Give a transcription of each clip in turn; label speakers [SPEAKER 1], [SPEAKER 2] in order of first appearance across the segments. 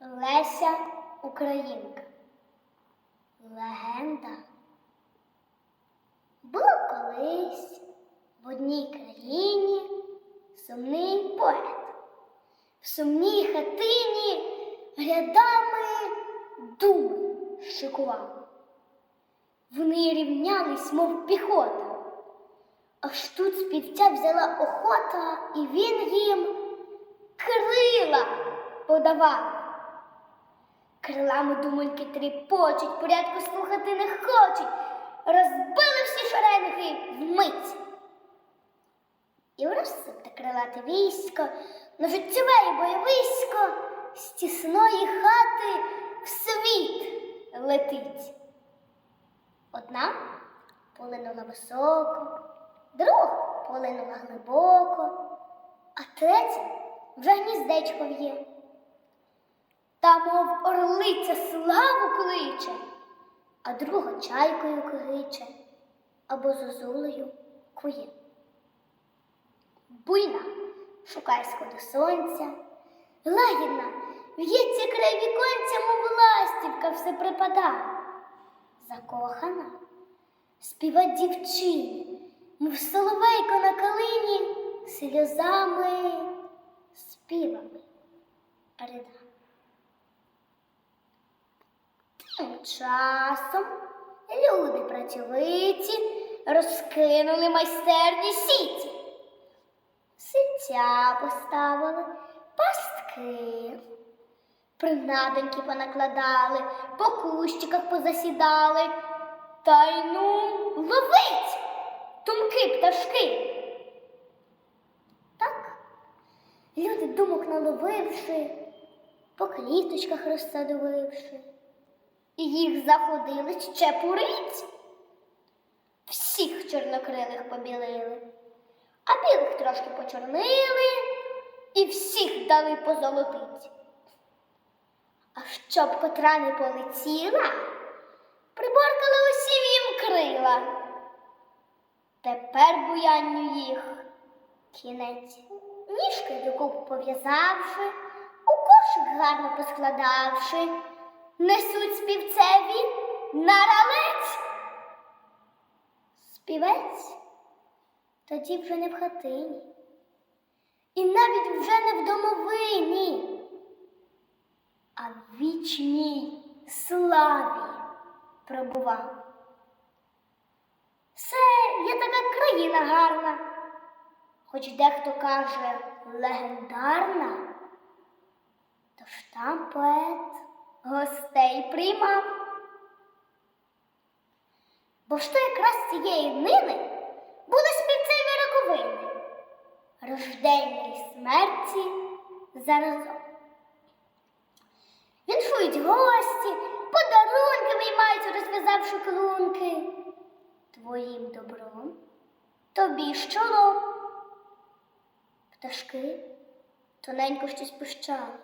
[SPEAKER 1] Леся Українка. Легенда. Було колись в одній країні сумний поет. В сумній хатині рядами дуби шикував. Вони рівнялись, мов піхота. Аж тут співця взяла охота, і він їм крила подавав. Крилами думоньки тріпочуть, порядку слухати не хочуть, розбили всі шеренги вмить. І враз те крилате військо, на життєве бойовисько з тісної хати в світ летить. Одна полинула високо, друга полинула глибоко, а третя вже гніздечко в'є. Та, мов орлиця славу кличе, а друга чайкою криче або зозулею кує. Буйна шукає сходу сонця, лагідна в'ється край віконця, мов ластівка все припада. Закохана співа дівчині, мов соловейко на калині, сльозами, співами рида. Часом люди працьовиті розкинули майстерні сіті. Сиття поставили, пастки, принадоньки понакладали, по кущиках позасідали. Та й ну ловить тумки пташки. Так, люди думок наловивши, по кліточках розсадовивши, їх заходили ще пурить. Всіх чорнокрилих побілили, а білих трошки почорнили і всіх дали позолотить. А щоб котра не полетіла, приборкали усім їм крила. Тепер буянню їх кінець, ніжки докупу пов'язавши, у кошик гарно поскладавши, несуть співцеві на ралець. Співець тоді вже не в хатині, і навіть вже не в домовині, а в вічній славі пробував. Це є така країна гарна, хоч дехто каже легендарна, тож там поет гостей приймав. Бо ж то якраз цієї нини були співцеві роковини, рождення й смерті заразом. Віншують гості, подарунки виймаються, розв'язавши клунки. Твоїм добром тобі щолом. Пташки тоненько щось пищали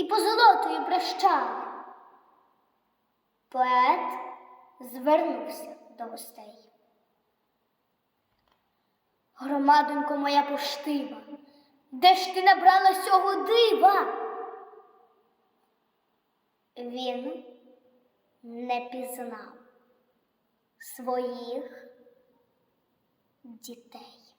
[SPEAKER 1] і позолотою брещали. Поет звернувся до гостей. Громадонько моя поштива, де ж ти набрала сього дива? Він не пізнав своїх дітей.